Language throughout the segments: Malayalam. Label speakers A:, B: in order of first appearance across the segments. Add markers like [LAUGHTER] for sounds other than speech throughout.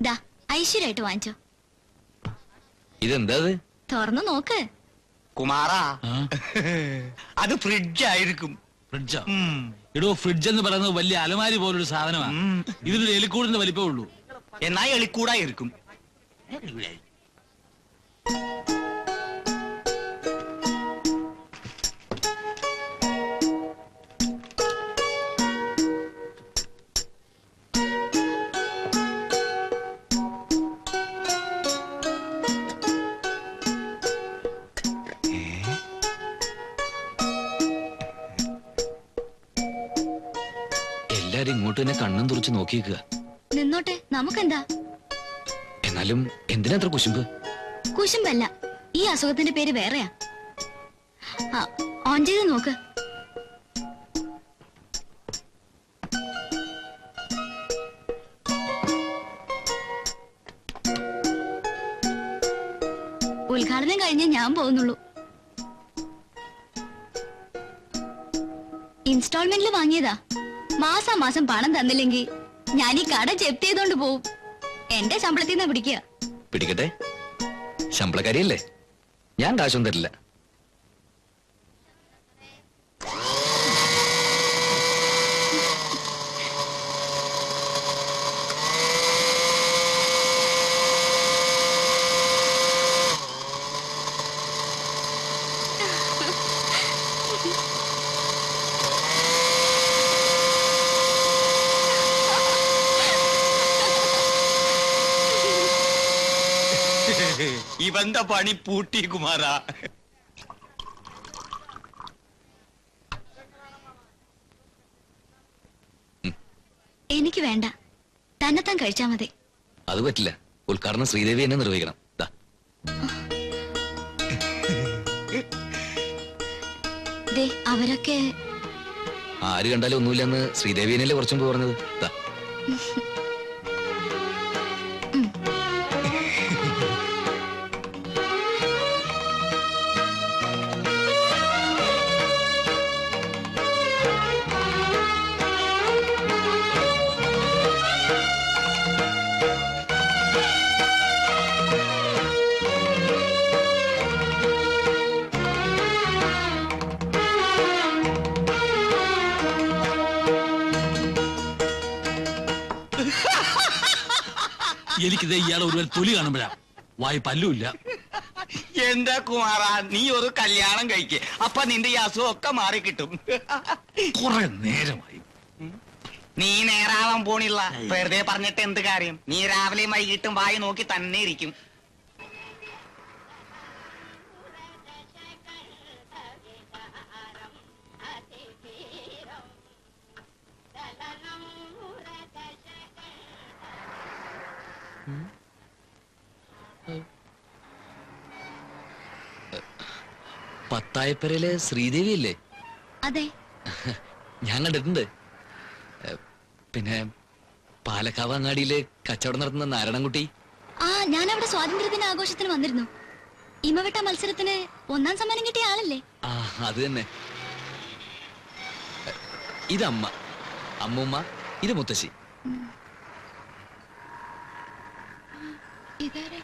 A: ദാ ഐശ്വര്യമായിട്ട് വാങ്ങിച്ചോ.
B: ഇതെന്താ
A: തുറന്നു നോക്ക്.
C: കുമാറാ? അത് ഫ്രിഡ്ജ്? ആയിരിക്കും
B: ഫ്രിഡ്ജോ. എടോ ഫ്രിഡ്ജ് എന്ന് പറയുന്നത് വലിയ അലമാരി പോലൊരു സാധനമാണ് ഇതിനൊരു എലിക്കൂടിന്റെ വലിപ്പമേ ഉള്ളൂ.
C: എന്നാ എളിക്കൂടായിരിക്കും
B: എല്ലാരും ഇങ്ങോട്ട് തന്നെ കണ്ണും തുറച്ച് നോക്കിയേക്കുക
A: നിന്നോട്ടെ നമുക്കെന്താ?
B: എന്നാലും എന്തിനാ അത്ര കുശുമ്പ്?
A: കുശുമ്പല്ല ഈ അസുഖത്തിന്റെ പേര് വേറെയാ. ആ, ഓൺ ചെയ്ത് നോക്ക്. ഉദ്ഘാടനം കഴിഞ്ഞ് ഞാൻ പോകുന്നുള്ളൂ. ഇൻസ്റ്റാൾമെന്റിൽ വാങ്ങിയതാ. മാസാ മാസം പണം തന്നില്ലെങ്കിൽ ഞാൻ ഈ കട ജപ്തി ചെയ്തോണ്ട് പോവും. എന്റെ ശമ്പളത്തിൽ നിന്ന് പിടിക്കുക
B: പിടിക്കട്ടെ? ശമ്പളക്കാരിയല്ലേ? ഞാൻ കാശൊന്നും തരില്ല.
C: ഇവന്റെ പണി പൂട്ടി കുമാറാ
A: എനിക്ക് വേണ്ട. തന്നെത്താൻ കഴിച്ചാ മതി.
B: അത് പറ്റില്ല. ഉദ്ഘാടനം ശ്രീദേവി എന്നെ നിർവഹിക്കണം. ദാ.
A: ദേ അവരൊക്കെ
B: ആര് കണ്ടാലും ഒന്നുമില്ലെന്ന് ശ്രീദേവിയനല്ലേ കുറച്ചും പറഞ്ഞത്? [LAUGHS] എനിക്കിത് ഇയാൾ ഒരുവൻ തൊലി കാണുമ്പോഴാ. വായി പല്ലുമില്ല.
C: എന്താ കുമാറ? നീ ഒരു കല്യാണം കഴിക്ക്. അപ്പൊ നിന്റെ ഈ അസുഖം ഒക്കെ മാറി കിട്ടും.
B: കുറെ നേരമായി.
C: നീ നേരാവാൻ പോണില്ല. വെറുതെ പറഞ്ഞിട്ട് എന്ത് കാര്യം? നീ രാവിലെയും വൈകിട്ടും വായി നോക്കി തന്നെ ഇരിക്കും.
B: പത്തായപ്പരയിലെ ശ്രീദേവി അല്ലേ
A: അതെ.
B: ഞാൻ കണ്ടിട്ടുണ്ട്. പിന്നെ പാലക്കാവ് അങ്ങാടിയിലെ കച്ചവടം നടത്തുന്ന നാരായണൻകുട്ടി.
A: ആ ഞാൻ അവിടെ സ്വാതന്ത്ര്യദിന ആഘോഷത്തിന് വന്നിരുന്നു. ഇമവെട്ട മത്സരത്തിന് ഒന്നാം സമ്മാനം കിട്ടിയ ആളല്ലേ?
B: ആ അത് തന്നെ. ഇതമ്മ. ഇത് അമ്മ അമ്മൂമ്മ ഇത് മുത്തശ്ശി
D: ഇതാരെ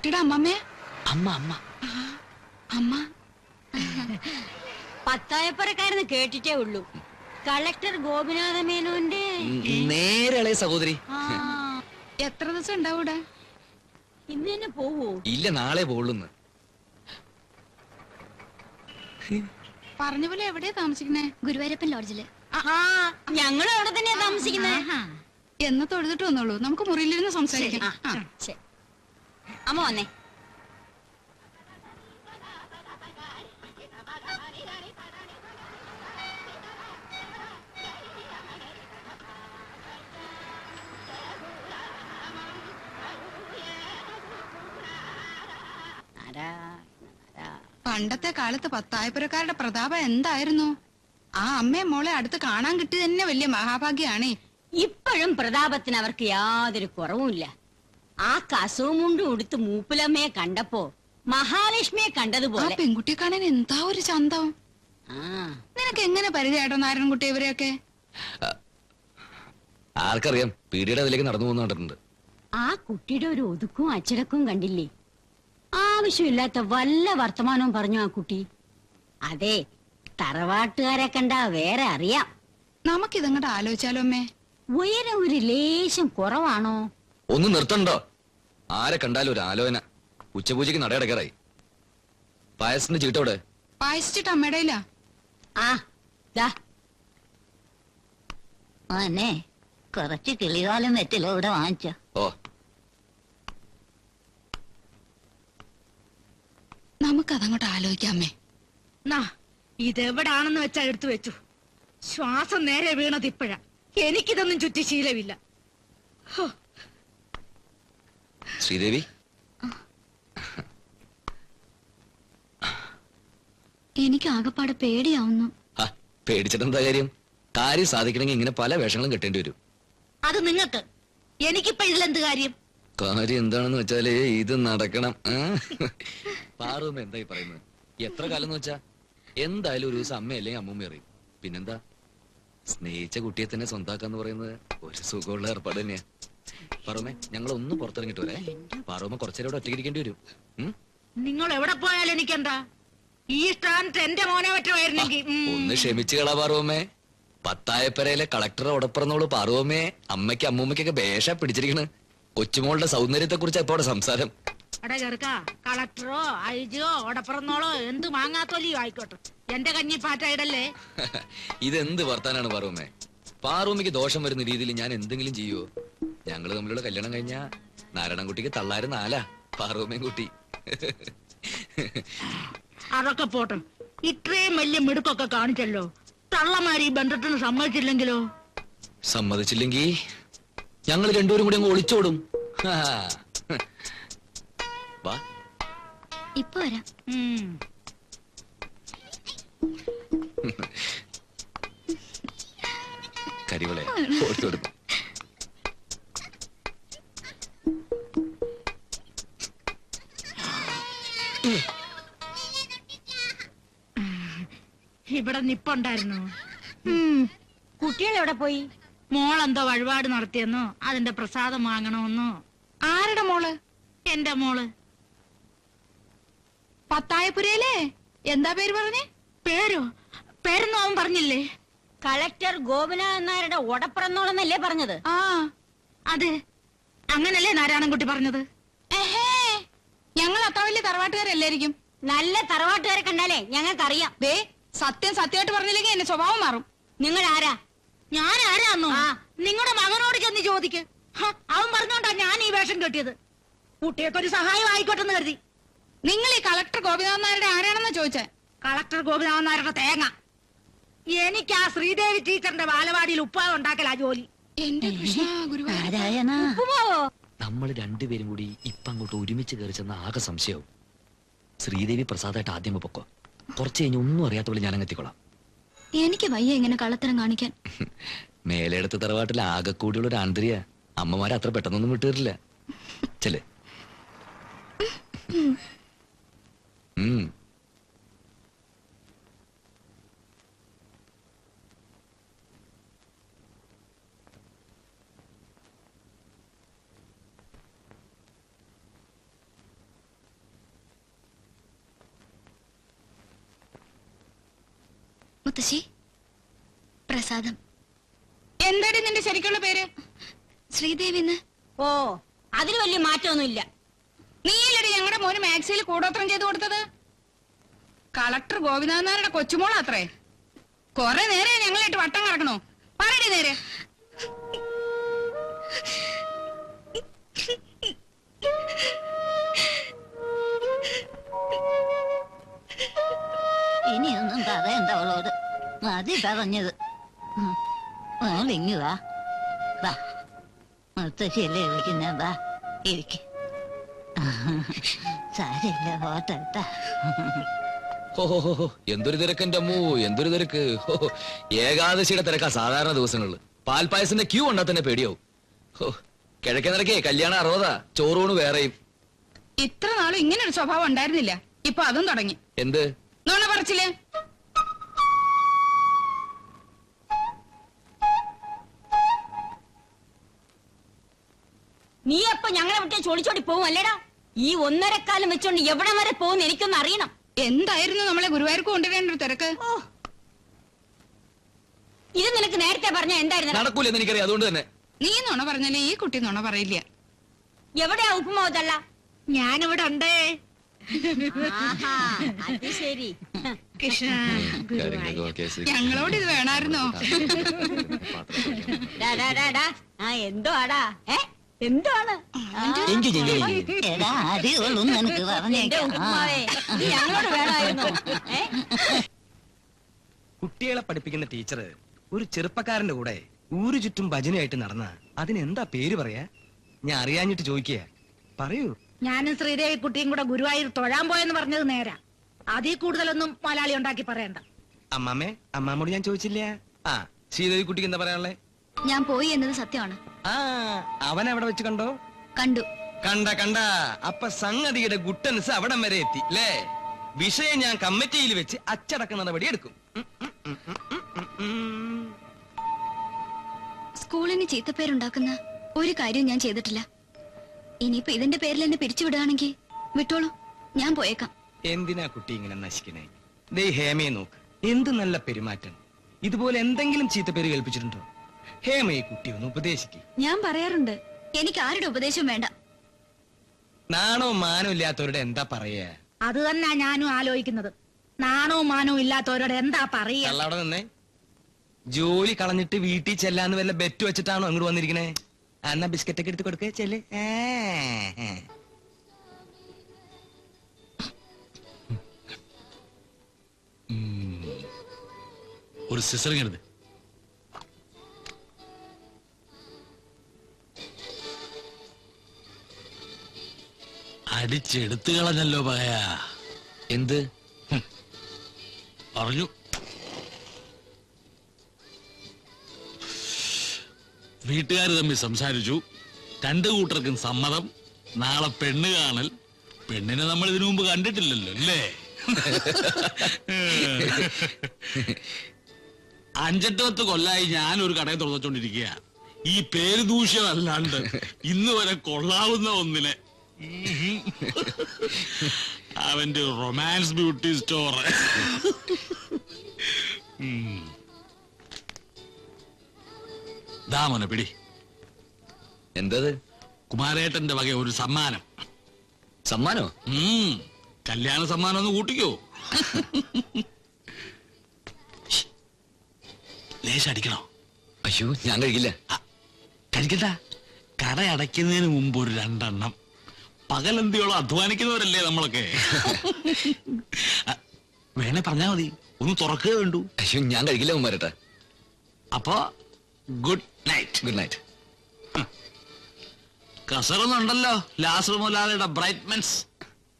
D: കുട്ടിയുടെ അമ്മമ്മേ
B: അമ്മ അമ്മ.
D: അമ്മ. [LAUGHS]
E: പത്തായപ്പുറക്കാരെന്ന് കേട്ടിട്ടേ ഉള്ളൂ. കളക്ടർ ഗോപിനാഥ മേനോന്റെ
B: നേരളെ സഹോദരി.
D: എത്ര ദിവസം ഉണ്ടാവൂടെ
E: ഇന്ന് തന്നെ പോവോ?
B: ഇല്ല നാളെ പോളുന്ന്
D: പറഞ്ഞ പോലെ എവിടെയാ താമസിക്കുന്നേ?
A: ഗുരുവായൂരപ്പൻ
E: ലോഡ്ജിൽ. ഞങ്ങളും അവിടെ തന്നെയാ താമസിക്കുന്നേ.
D: എന്ന് തൊഴുതിട്ട് വന്നോളൂ. നമുക്ക് മുറിയിലിരുന്ന് സംസാരിക്കാം.
E: അമ്മ വന്നേ.
D: പണ്ടത്തെ കാലത്ത് പത്തായപ്പുരക്കാരുടെ പ്രതാപം എന്തായിരുന്നു? ആ അമ്മയെ മോളെ അടുത്ത് കാണാൻ കിട്ടി തന്നെ വലിയ മഹാഭാഗ്യാണേ
E: ഇപ്പോഴും പ്രതാപത്തിന് അവർക്ക് യാതൊരു കുറവുമില്ല. ആ കസവും മുണ്ടും ഉടുത്ത് മൂപ്പിലമ്മയെ കണ്ടപ്പോ മഹാലക്ഷ്മിയെ കണ്ടതുപോലെ.
D: പെൺകുട്ടിയെ കാണാൻ എന്താ ഒരു ചന്തം?
E: ആ.
D: നിനക്ക് എങ്ങനെ പരിചയമായിട്ടോ നാരായണൻകുട്ടി ഇവരെയൊക്കെ?
B: ആർക്കറിയാം പീടിയുടെ അതിലേക്ക് നടന്നു പോകുന്നുണ്ട് കണ്ടിട്ടുണ്ട്.
E: ആ കുട്ടിയുടെ ഒരു ഒതുക്കും അച്ചടക്കവും കണ്ടില്ലേ? ആവശ്യമില്ലാത്ത വല്ല വർത്തമാനവും പറഞ്ഞു ആ കുട്ടി? അതെ തറവാട്ടുകാരെ കണ്ടാ വേറെ അറിയാം.
D: നമുക്കിതങ്ങോട്ട് ആലോചിച്ചാലോ അമ്മേ?
E: ഉയരം ഒരു ലേശം കുറവാണോ?
B: ഒന്ന് നിർത്തണ്ടോ? ആരെ കണ്ടാലും ഒരു ആലോചന. ഉച്ചപൂജയ്ക്ക് നടയടക്കാറായി പായസത്തിന്റെ ചീട്ടോടെ
D: പായസിച്ചിട്ട് അമ്മയുടെ
E: ആ
F: കുറച്ച് കിളികാലം വെറ്റിലോ ഇവിടെ വാങ്ങിച്ചോ.
B: ഓ.
D: നമുക്കതങ്ങോട്ട് ആലോചിക്കാമേ
G: നാ ഇതെവിടാണെന്ന് വെച്ചാ എടുത്തു വെച്ചു. ശ്വാസം നേരെ വീണത് ഇപ്പോഴാ. എനിക്കിതൊന്നും ചുറ്റി ശീലമില്ല. ഹോ,
B: ശ്രീദേവി?
A: എനിക്ക് ആകെപ്പാടെ പേടിയാവുന്നു
B: പേടിച്ചിട്ടെന്താ കാര്യം? കാര്യം സാധിക്കണമെങ്കിൽ ഇങ്ങനെ പല വേഷങ്ങളും കെട്ടേണ്ടി വരും.
G: അത് നിങ്ങൾക്ക്? എനിക്കിപ്പോ ഇതിലെന്ത് കാര്യം?
B: കാര്യം എന്താണെന്ന് വെച്ചാൽ ഇത് നടക്കണം? പാറുമ്മ എന്തായി പറയുന്നത് എത്ര കാലം എന്ന് വെച്ചാ? എന്തായാലും ഒരു ദിവസം അമ്മ അല്ലെങ്കിൽ അമ്മൂമ്മ അറിയും. പിന്നെന്താ? സ്നേഹിച്ച കുട്ടിയെ തന്നെ സ്വന്താക്കാന്ന് പറയുന്നത് ഒരു സുഖമുള്ള ഏർപ്പാട് തന്നെയാ. പാറുമ്മേ ഞങ്ങൾ ഒന്ന് പുറത്തിറങ്ങിട്ട് വരേ പാറുമ്മ കുറച്ചേരം ഇവിടെ വരും.
G: നിങ്ങൾ എവിടെ പോയാലും എനിക്കെന്താ? ഈ സ്ഥാനത്ത് എന്റെ മോനെ പറ്റുമായിരുന്നെങ്കിൽ
B: ഒന്ന് ക്ഷമിച്ചു കളാ പാറുവമ്മേ പത്തായപ്പരയിലെ കളക്ടർ ഉടപ്പിറന്നോൾ പാറുവമ്മേ അമ്മയ്ക്ക് അമ്മൂമ്മയ്ക്കൊക്കെ ഭേഷ പിടിച്ചിരിക്കണ്. കൊച്ചുമോളുടെ സൗന്ദര്യത്തെ കുറിച്ച് എപ്പോടെ സംസാരം.
G: എടാ ചെറുക്ക കളക്ടറോ ഐജിയോ ഉടപ്പിറന്നോളോ എന്ത് മാങ്ങാത്തോലിയോ ആയിക്കോട്ടെ. എന്റെ കഞ്ഞി പാറ്റായിടല്ലേ? [LAUGHS]
B: ഇതെന്ത് വർത്താനാണ് പാറുവമ്മേ പാറുവമ്മയ്ക്ക് ദോഷം വരുന്ന രീതിയിൽ ഞാൻ എന്തെങ്കിലും ചെയ്യുവോ? ഞങ്ങൾ തമ്മിലുള്ള കല്യാണം കഴിഞ്ഞ നാരായണൻകുട്ടിക്ക് തള്ളാര് നാലാ പാറുവമ്മയും കുട്ടി.
G: അതൊക്കെ പോട്ടെ. ഇത്രയും വലിയ മിടുക്കൊക്കെ കാണിച്ചല്ലോ. തള്ളമാരി ഈ ബന്ധത്തിന് സമ്മതിച്ചില്ലെങ്കിലോ?
B: സമ്മതിച്ചില്ലെങ്കി ഞങ്ങൾ രണ്ടുപേരും കൂടി അങ്ങ് ഒളിച്ചോടും. വാ.
A: ഇപ്പൊ വരാം.
G: ഉം.
B: കരിവളെ ഓടിച്ചോടും
G: ഇവിടെ നിപ്പുണ്ടായിരുന്നു.
E: കുട്ടികൾ എവിടെ പോയി?
G: മോളെന്തോ വഴിപാട് നടത്തിയെന്നോ അതിന്റെ പ്രസാദം വാങ്ങണമെന്നോ?
D: ആരുടെ മോൾ?
G: എന്റെ മോൾ.
D: പത്തായപുരയിലെ എന്താ പേര് പറഞ്ഞേ?
G: പേരോ? പേരൊന്നും അവൻ പറഞ്ഞില്ലേ?
E: കളക്ടർ ഗോപിനാഥൻ നായരുടെ ഉടപ്പറന്നോളെന്നല്ലേ പറഞ്ഞത്?
D: ആ.
G: അതെ അങ്ങനല്ലേ നാരായണൻകുട്ടി പറഞ്ഞത്?
D: ഞങ്ങൾ അത്ര വലിയ തറവാട്ടുകാരല്ലായിരിക്കും
E: നല്ല തറവാട്ടുകാരെ കണ്ടാലേ ഞങ്ങൾക്കറിയാം.
D: ദേ സത്യം സത്യമായിട്ട് പറഞ്ഞില്ലെങ്കിൽ എന്റെ സ്വഭാവം മാറും.
E: നിങ്ങൾ ആരാ?
G: ഞാൻ ആരാന്നോ? നിങ്ങളുടെ മകനോട് ചെന്ന് ചോദിക്ക്. അവൻ പറഞ്ഞോണ്ടാ ഞാൻ ഈ വേഷം കെട്ടിയത്. കുട്ടിയൊക്കെ ഒരു സഹായം ആയിക്കോട്ടെ എന്ന് കരുതി.
D: നിങ്ങൾ ഈ കളക്ടർ ഗോപിനാഥൻ നായരുടെ ആരാണെന്ന് ചോദിച്ചേ?
G: കളക്ടർ ഗോപിനാഥൻ നായരുടെ തേങ്ങ. എനിക്ക് ആ ശ്രീദേവി ടീച്ചറിന്റെ ബാലവാടിയിൽ ഉപ്പാവ് ഉണ്ടാക്കലാ ജോലി.
D: എന്റെ കൃഷ്ണ
B: നമ്മൾ രണ്ടുപേരും കൂടി ഇപ്പൊ അങ്ങോട്ട് ഒരുമിച്ച് കയറി ചെന്ന ആകെ സംശയവും. ശ്രീദേവി പ്രസാദായിട്ട് ആദ്യം പൊക്കോ. കുറച്ച് കഴിഞ്ഞ് ഒന്നും അറിയാത്തവൾ ഞാൻ അങ്ങെത്തിക്കൊള്ളാം
A: എനിക്ക് വയ്യ ഇങ്ങനെ കള്ളത്തരം കാണിക്കാൻ.
B: മേലെടുത്ത തറവാട്ടിൽ ആകെ കൂടിയുള്ള ഒരു ആന്തരിയ അമ്മമാരെ അത്ര പെട്ടെന്നൊന്നും വിട്ടുതരില്ല. ചെല്ലേ. ഉം.
A: മുത്തശ്ശി പ്രസാദം
D: എന്താടി നിന്റെ ശരിക്കുള്ള പേര്?
A: ശ്രീദേവിന്ന്
E: ഓ അതിന് വലിയ മാറ്റമൊന്നുമില്ല.
D: നീയല്ലടി ഞങ്ങളുടെ മോന് മാക്സിയിൽ കൂടോത്രം ചെയ്തു കൊടുത്തത്? കളക്ടർ ഗോപിനാഥനാരുടെ കൊച്ചുമോളാത്രേ. കൊറേ നേരെ ഞങ്ങളായിട്ട് വട്ടം കറക്കണോ? പറയടി നേരെ.
F: മതി പറഞ്ഞത്. മോൾ വാ. വാ. മുത്തശ്ശിയല്ലേ വിളിക്കുന്ന? വാ. ഇരിക്ക. സാരില്ല ഓട്ടെ
B: ഹോ ഹോ ഹോ ഹോ. എന്തൊരു തിരക്ക് എന്റെ അമ്മൂ എന്തൊരു തിരക്ക്. ഏകാദശിയുടെ തിരക്കാ സാധാരണ ദിവസങ്ങളിൽ. പാൽപ്പായസിന്റെ ക്യൂ ഉണ്ടാ തന്നെ പേടിയാവും. കിഴക്കേ നിരക്കേ കല്യാണം അറുപതാ. ചോറൂണ് വേറെയും.
D: ഇത്ര നാളും ഇങ്ങനെ ഒരു സ്വഭാവം ഉണ്ടായിരുന്നില്ല. ഇപ്പൊ അതും തുടങ്ങി.
B: എന്ത്?
D: നോണ പറച്ചില്ലേ
E: നീ അപ്പൊ ഞങ്ങളെ വിട്ടേ ചോടിച്ചോടി പോവും അല്ലേടാ? ഈ ഒന്നരക്കാലം വെച്ചോണ്ട് എവിടെ വരെ പോകും എനിക്കൊന്ന് അറിയണം.
D: എന്തായിരുന്നു നമ്മളെ ഗുരുവായൂർക്ക് കൊണ്ടുവരേണ്ട ഒരു തിരക്ക്?
E: ഓ. ഇത് നിനക്ക് നേരത്തെ പറഞ്ഞ എന്തായിരുന്നു?
B: നടക്കൂലെന്ന് എനിക്കറിയാം അതുകൊണ്ട് തന്നെ.
D: നീ നുണ പറഞ്ഞല്ലേ? ഈ കുട്ടി നുണ പറയില്ല.
E: എവിടെയാ ഉപ്പുമാവതല്ല
G: ഞാനിവിടെ ഉണ്ടേ.
E: ആഹാ, അത് ശരി.
G: കൃഷ്ണ
B: കാര്യങ്ങളൊക്കെ ഓക്കേ, ശരി.
D: ഞങ്ങളോട് ഇത് വേണമായിരുന്നോ
E: ഡാ, ഡാ, ഡാ, ഡാ. ആ എന്തോ ആടാ. ഏ? എന്തോ ആണ് ആ,
F: എടാ അറിയുള്ളൂ നിനക്ക്
E: എന്റെ
F: പറഞ്ഞേക്കാം.
E: ഉപ്പുമാവേ ഞങ്ങളോട് വേണമായിരുന്നു.
H: കുട്ടികളെ പഠിപ്പിക്കുന്ന ടീച്ചർ ഒരു ചെറുപ്പക്കാരന്റെ കൂടെ ഊരു ചുറ്റും ഭജനയായിട്ട് നടന്ന അതിനെന്താ പേര് പറയാ? ഞാൻ അറിയാഞ്ഞിട്ട് ചോദിക്കുക പറയൂ.
G: ഞാനും ശ്രീദേവി കുട്ടിയും കൂടെ ഗുരുവായൂർ തൊഴാൻ പോയെന്ന് പറഞ്ഞത് നേരാ. അതിൽ കൂടുതലൊന്നും മലയാളി ഉണ്ടാക്കി പറയണ്ട.
H: അമ്മാമേ അമ്മാമോട് ഞാൻ ചോദിച്ചില്ല? ആ ശ്രീദേവി കുട്ടിക്ക് എന്താ പറയാനുള്ളേ?
A: ഞാൻ പോയി എന്നത് സത്യമാണ്.
H: ആ അവൻ അവിടെ വെച്ച് കണ്ടോ?
A: കണ്ടു.
H: കണ്ട കണ്ട. അപ്പൊ സംഗതിയുടെ ഗുട്ടൻസ് അവിടം വരെ എത്തി ല്ലേ? വിഷയം ഞാൻ കമ്മിറ്റിയിൽ വെച്ച് അച്ചടക്ക നടപടി എടുക്കും.
A: സ്കൂളിന് ചീത്തപ്പേരുണ്ടാക്കുന്ന ഒരു കാര്യം ഞാൻ ചെയ്തിട്ടില്ല. ഇനിയിപ്പോ ഇതിന്റെ പേരിൽ എന്നെ പിരിച്ചുവിടുകയാണെങ്കിൽ വിട്ടോളൂ. ഞാൻ പോയേക്കാം.
H: എന്തിനാ കുട്ടി ഇങ്ങനെ നശിക്കണേ? ദേ ഹേമയെ നോക്ക്. എന്ത് നല്ല പെരുമാറ്റം. ഇതുപോലെ എന്തെങ്കിലും ചീത്ത പേര് കേൾപ്പിച്ചിട്ടുണ്ടോ? ഹേമ ഈ കുട്ടി ഒന്ന് ഉപദേശിക്കും.
A: ഞാൻ പറയാറുണ്ട്. എനിക്ക് ആരുടെ ഉപദേശം വേണ്ട.
H: നാണോ മാനോ ഇല്ലാത്തവരുടെ എന്താ പറയാ?
G: അത് തന്നെ ഞാനും ആലോചിക്കുന്നത്. നാണോ മാനോ ഇല്ലാത്തവരോട് എന്താ പറയുക
H: കള്ള അവിടെ നിന്നേ. ജോലി കളഞ്ഞിട്ട് വീട്ടിൽ ചെല്ലാന്ന് വല്ല ബെറ്റ് വെച്ചിട്ടാണോ അങ്ങോട്ട് വന്നിരിക്കണേ? എന്നാ ബിസ്ക്കറ്റ് ഒക്കെ എടുത്ത് കൊടുക്കേ ചെല്ല്. ഏ.
I: ഒരു സിസറിങ് അടിച്ചെടുത്തു കളഞ്ഞല്ലോ പകയാ.
B: എന്ത്?
I: പറഞ്ഞു. വീട്ടുകാർ തമ്മിൽ സംസാരിച്ചു. രണ്ടു കൂട്ടർക്കും സമ്മതം. നാളെ പെണ്ണ് കാണൽ. പെണ്ണിനെ നമ്മൾ ഇതിനു മുമ്പ് കണ്ടിട്ടില്ലല്ലോ അല്ലേ [LAUGHS] അഞ്ചെട്ട് പത്ത് കൊല്ലായി ഞാൻ ഒരു കടയിൽ തുറന്നുകൊണ്ടിരിക്കുക ഈ പേര് ദൂഷ്യമല്ലാണ്ട് ഇന്ന് വരെ കൊള്ളാവുന്ന ഒന്നിനെ. [LAUGHS] അവന്റെ റൊമാൻസ് ബ്യൂട്ടി സ്റ്റോർ ദാമന പിടി.
B: എന്തത്?
I: കുമാരേട്ടന്റെ വക ഒരു സമ്മാനം.
B: സമ്മാനോ?
I: കല്യാണ സമ്മാനം ഒന്ന് കൂട്ടിക്കോ. ലേശം അടിക്കണോ?
B: അയ്യോ ഞാൻ കഴിക്കില്ല.
I: കഴിക്കണ്ട. കട അടയ്ക്കുന്നതിന് മുമ്പ് ഒരു രണ്ടെണ്ണം. പകലന്തിയോളം അധ്വാനിക്കുന്നവരല്ലേ നമ്മളൊക്കെ? [LAUGHS] വേണേ പറഞ്ഞാ മതി. ഒന്ന് തുറക്കുക വേണ്ടു.
B: അയ്യോ ഞാൻ കഴിക്കില്ല മുമ്പരട്ടെ
I: അപ്പൊ ഗുഡ് നൈറ്റ്
B: ഗുഡ് നൈറ്റ്
I: കസറൊന്നുണ്ടല്ലോ ലാസർ മുലാലയുടെ ബ്രൈറ്റ്മെൻസ്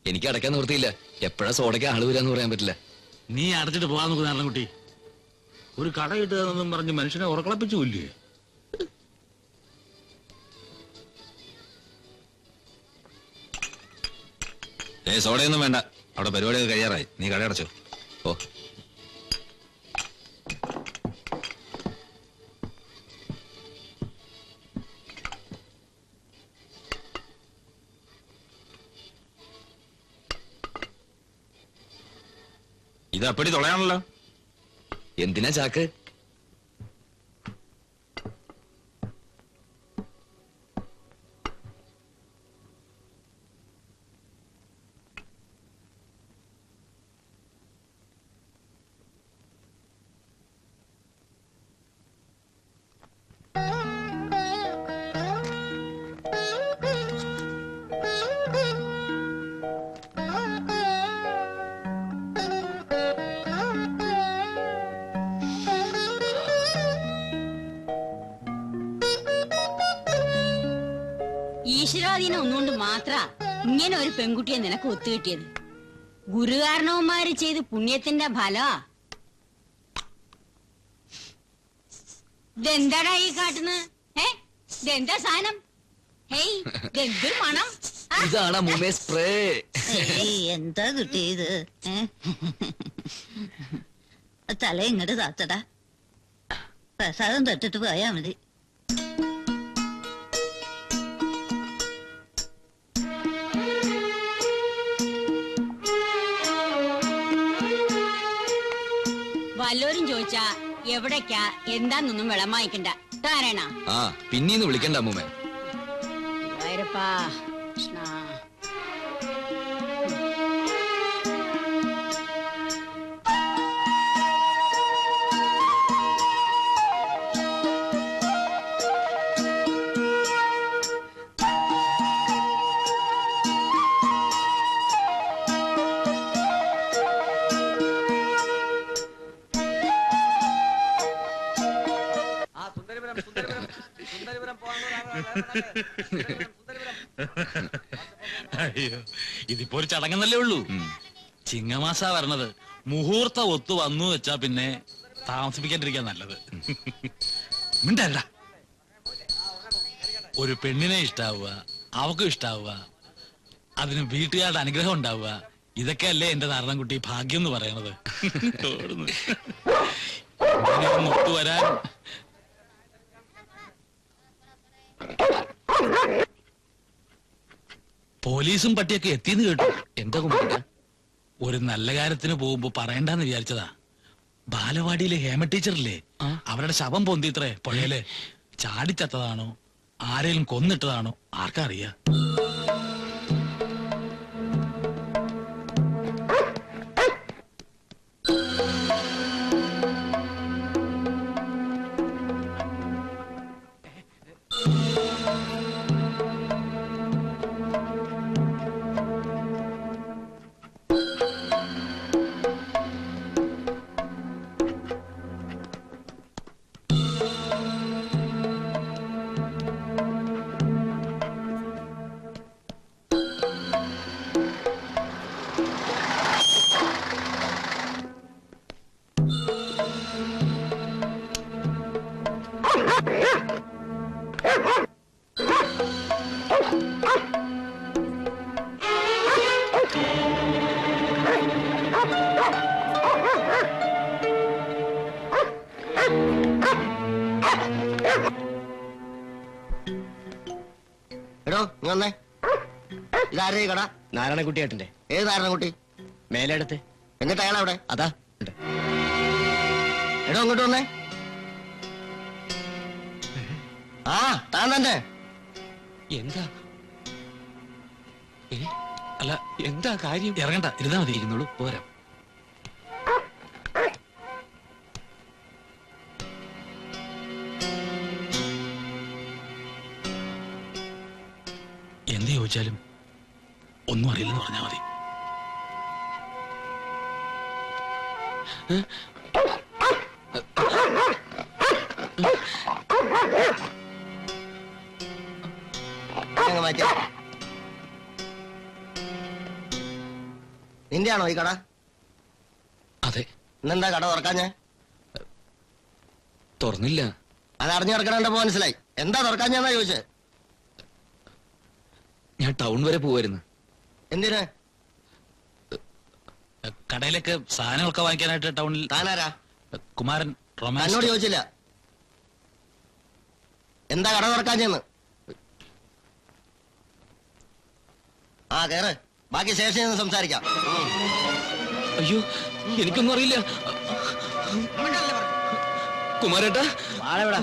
B: എനിക്ക് അടയ്ക്കാൻ നിർത്തിയില്ല എപ്പോഴാ സോഡയ്ക്ക് ആൾ വരാന്ന് പറയാൻ പറ്റില്ല.
I: നീ അടച്ചിട്ട് പോകാൻ നോക്കുന്ന കുട്ടി ഒരു കട കിട്ടുകയെന്നും പറഞ്ഞ് മനുഷ്യനെ ഉറക്കളപ്പിച്ചു കൊല്ലേ
J: ഏ സോഡയൊന്നും വേണ്ട. അവിടെ പരിപാടിയൊക്കെ കഴിയാറായി. നീ കടയടച്ചോ
B: ഓ
J: ഇത് അപ്പടി തുളയാണല്ലോ.
B: എന്തിനാ ചാക്ക്?
E: ഈശ്വരാധീനം ഒന്നുകൊണ്ട് മാത്ര ഇങ്ങനെ ഒരു പെൺകുട്ടിയെ നിനക്ക് ഒത്തുകിട്ടിയത് ഗുരുകാരണവന്മാര് ചെയ്ത് പുണ്യത്തിന്റെ ഫലമാ ഇതെന്താടാ ഈ കാട്ടുന്നത്? ഏ? ഇതെന്താ സാധനം? ഹേയ് ഇതെന്തൊരു മണം? ആ,
B: ഇതാണ് മുമേ സ്പ്രേ.
F: എന്താ കിട്ടിയത്? തല ഇങ്ങോട്ട് താത്തടാ. പ്രസാദം തൊട്ടിട്ട് പോയാ മതി.
E: വല്ലോരും ചോദിച്ചാ എവിടേക്കാ എന്താന്നൊന്നും വിളമായിക്കണ്ട താരണ
B: ആ പിന്നീന്ന് വിളിക്കണ്ട അമ്മൂമ്മ.
I: അയ്യോ ഇതിപ്പോ ഒരു ചടങ്ങെന്നല്ലേ ഉള്ളൂ. ചിങ്ങമാസാ വരണത്. മുഹൂർത്ത ഒത്തു വന്നു വെച്ചാ പിന്നെ താമസിപ്പിക്കാണ്ടിരിക്കാൻ നല്ലത്. മിണ്ടല്ല. ഒരു പെണ്ണിനെ ഇഷ്ടാവുക അവക്കും ഇഷ്ടാവുക അതിന് വീട്ടുകാരുടെ അനുഗ്രഹം ഉണ്ടാവുക ഇതൊക്കെയല്ലേ എന്റെ നാരണൻകുട്ടി ഭാഗ്യം എന്ന് പറയണത്. ഓടുന്നു. ഇങ്ങനെയൊന്ന് പോലീസും പട്ടിയൊക്കെ എത്തിയെന്ന് കേട്ടു.
B: എന്താ കുമ്പിട്ട
I: ഒരു നല്ല കാര്യത്തിന് പോകുമ്പോ പറയണ്ടെന്ന് വിചാരിച്ചതാ. ബാലവാടിയിലെ ഹേമ ടീച്ചറില്ലേ? അവരുടെ ശവം പൊന്തിത്രേ പുഴയിൽ. ചാടിച്ചത്തതാണോ? ആരെയും കൊന്നിട്ടതാണോ? ആർക്കറിയാ?
K: എടോ നീ വന്നേ. ഇതാരേ കട?
L: നാരായണക്കുട്ടിയേട്ടന്റെ
K: ഏത് നാരായണക്കുട്ടി
L: മേലെടുത്ത്.
K: എന്നിട്ട് അയാൾ അവിടെ
L: അതാ.
K: എടോ അങ്ങോട്ട് വന്നേ. ആ താൻ തന്നെ.
B: എന്താ?
I: അല്ല
B: എന്താ കാര്യം?
I: ഇറങ്ങണ്ട ഇരുന്നാ മതി.
B: ഇരുന്നോളൂ പോരാ.
I: എന്ത് ചോദിച്ചാലും ഒന്നും അറിയില്ലെന്ന് പറഞ്ഞാൽ മതി.
K: നിന്റെയാണോ ഈ കട?
B: അതെ.
K: ഇന്നെന്താ കട തുറക്കാൻ ഞാൻ
B: തുറന്നില്ല.
K: അത് അറിഞ്ഞു കിടക്കണ മനസ്സിലായി. എന്താ ചോദിച്ചേ?
B: ഞാൻ ടൗൺ വരെ പോവായിരുന്നു.
K: എന്തിനാ?
I: കടയിലൊക്കെ സാധനങ്ങളൊക്കെ വാങ്ങിക്കാനായിട്ട് ടൗണിൽ
K: താനാരാ?
I: കുമാരൻ
K: റൊമാനോട്
I: റൊമാൻസ്
K: ചോദിച്ചില്ല. എന്താ കട തുറക്കാൻ ചെന്ന്? ആ കേറ്. ബാക്കി ശേഷം നിന്ന് സംസാരിക്കാം.
B: അയ്യോ എനിക്കൊന്നും അറിയില്ല. കുമാരേട്ടാ.
L: ആളെവിടാ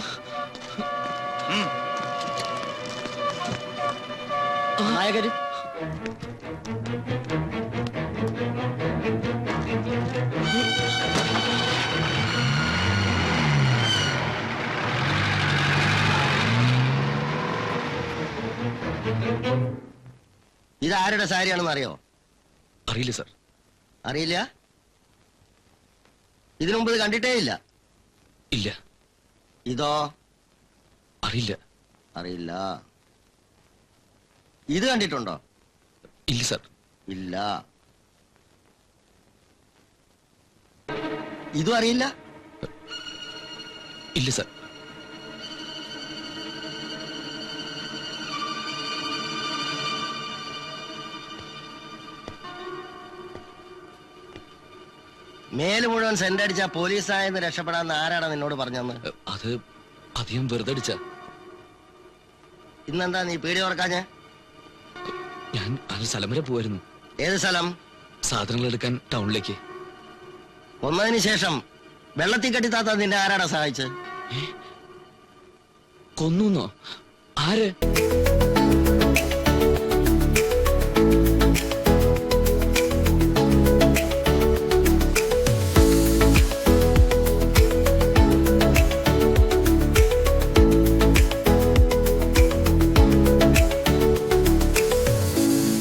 L: നായകര്.
K: ഇത് ആരുടെ സാരിയാണെന്ന് അറിയോ?
B: അറിയില്ല സർ.
K: അറിയില്ല? ഇതിനുമുമ്പ് ഇത് കണ്ടിട്ടേ ഇല്ല.
B: ഇല്ല.
K: ഇതോ?
B: അറിയില്ല.
K: അറിയില്ല. ഇത് കണ്ടിട്ടുണ്ടോ?
B: ഇല്ല സർ.
K: ഇല്ല. ഇതും അറിയില്ല?
B: ഇല്ല സർ.
K: മേൽ മുഴുവൻ സെന്റ് അടിച്ച പോലീസായെന്ന് രക്ഷപ്പെടാന്ന് ആരാണ് നിന്നോട് പറഞ്ഞെന്ന്?
B: അത് അധികം വെറുതെ അടിച്ച.
K: ഇന്നെന്താ നീ പേടി തുറക്കാഞ്ഞേ?
B: ഞാൻ അത് സ്ഥലം വരെ പോവായിരുന്നു.
K: ഏത് സ്ഥലം?
B: സാധനങ്ങൾ എടുക്കാൻ ടൗണിലേക്ക്.
K: ഒന്നതിന് ശേഷം വെള്ളത്തിൽ കെട്ടി താത്ത നിന്നെ ആരാടാ സഹായിച്ചത്?
B: കൊന്നോ ആര്?